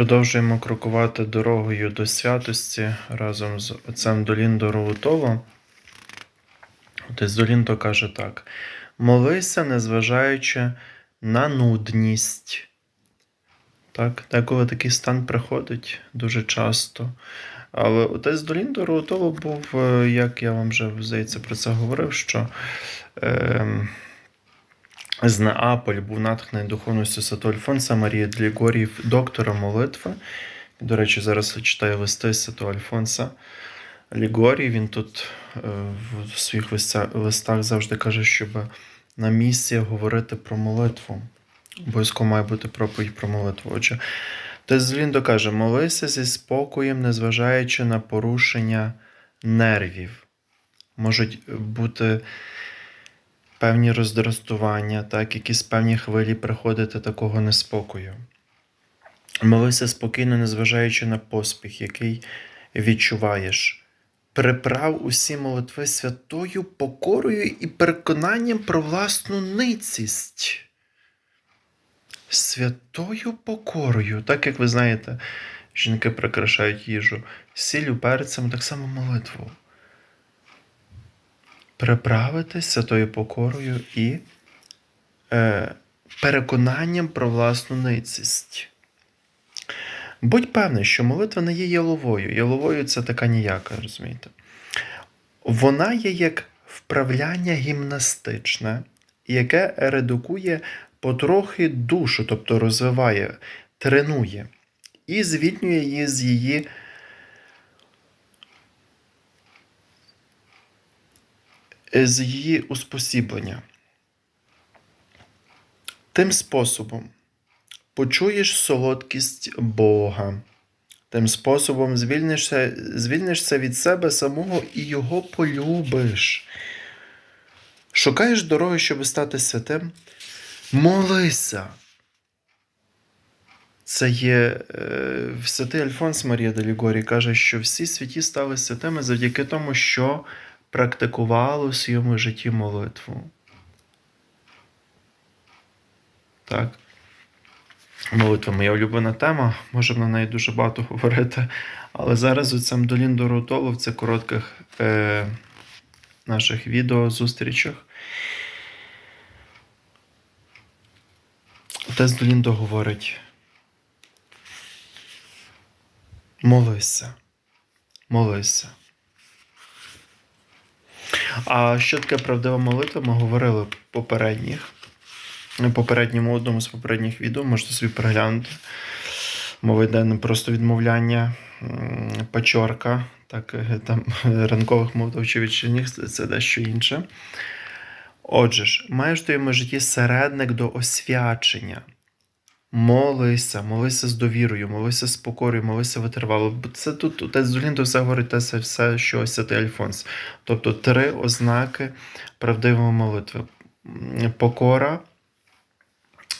Продовжуємо крокувати дорогою до святості разом з отцем Доліндо Роутово. Отець Доліндо каже так: молися, незважаючи на нудність. Так, деколи такий стан приходить дуже часто. Але отець Доліндо Роутово був, е, як я вам вже здається про це говорив, що. Е, з Неаполь був натхнений духовністю Святого Альфонса Марії Длігорів, доктора молитви. До речі, зараз читаю листи Святого Альфонса Лігорій. Він тут е, в своїх листах завжди каже, щоб на місці говорити про молитву. Обов'язково має бути проповідь про молитву. Отже, Тез Ліндо каже: молися зі спокоєм, незважаючи на порушення нервів. Можуть бути певні роздратування, так, якісь певні хвилі приходити такого неспокою. Молися спокійно, незважаючи на поспіх, який відчуваєш. Приправ усі молитви святою покорою і переконанням про власну ницість. Святою покорою, так як ви знаєте, жінки прикрашають їжу сіллю, перцем, так само молитву приправити святою покорою і е, переконанням про власну ницість. Будь певний, що молитва не є яловою. Яловою це така ніяка, розумієте? Вона є як вправляння гімнастичне, яке редукує потрохи душу, тобто розвиває, тренує і звільнює її з її з її успосіблення. Тим способом почуєш солодкість Бога. Тим способом звільнишся, звільнишся від себе самого і Його полюбиш. Шукаєш дороги, щоб стати святим. Молися. Це є е, святий Альфонс Марія Делігорі каже, що всі святі стали святими завдяки тому, що практикували у своєму житті молитву. Так. Молитва моя улюблена тема, можемо на неї дуже багато говорити. Але зараз у цьому Доліндо Рутолу в цих коротких е, наших відео зустрічах. Отець Доліндо говорить: молися, молися. А що таке правдива молитва, ми говорили попередніх. Попередньому одному з попередніх відео можете собі переглянути. Мова йде не просто відмовляння пачорка, так, е, там ранкових молитв чи це, це дещо інше. Отже ж, маєш в твоєму житті середник до освячення. Молися, молися з довірою, молися з покорою, молися витривало. Це тут отець Долінто все говорить те все, що святий Альфонс. Тобто три ознаки правдивої молитви: покора,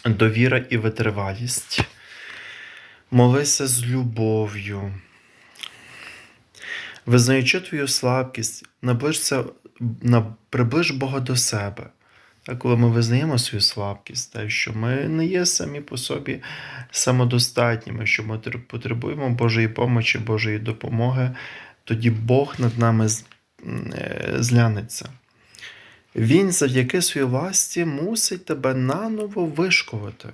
довіра і витривалість. Молися з любов'ю. Визнаючи твою слабкість, наближся, на, приближ Бога до себе. Так, коли ми визнаємо свою слабкість, те, що ми не є самі по собі самодостатніми, що ми потребуємо Божої помочі, Божої допомоги, тоді Бог над нами з- м, е. Він завдяки своїй власті мусить тебе наново вишкувати.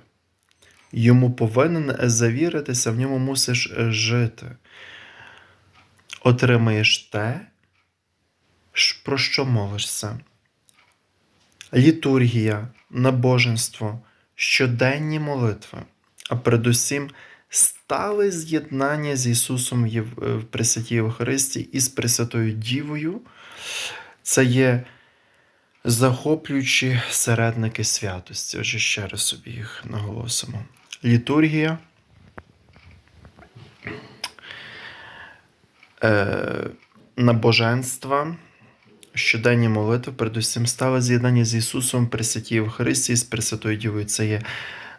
Йому повинен завіритися, в ньому мусиш е, жити. Отримаєш те, про що молишся літургія, набоженство, щоденні молитви, а передусім стале з'єднання з Ісусом в Єв- Пресвятій Євхаристії і з Пресвятою Дівою це є захоплюючі середники святості. Отже, ще раз собі їх наголосимо. Літургія. Е, набоженства, щоденні молитви, передусім стали з'єднання з Ісусом при святій Євхаристії з Пресвятою Дівою. Це є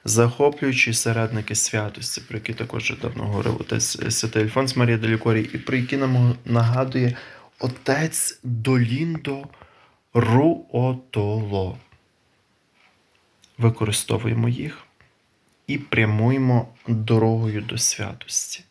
захоплюючі середники святості, про які також давно говорив отець Святий Альфонс Марія Делікорій, і про які нам нагадує отець Доліндо Руотоло. Використовуємо їх і прямуємо дорогою до святості.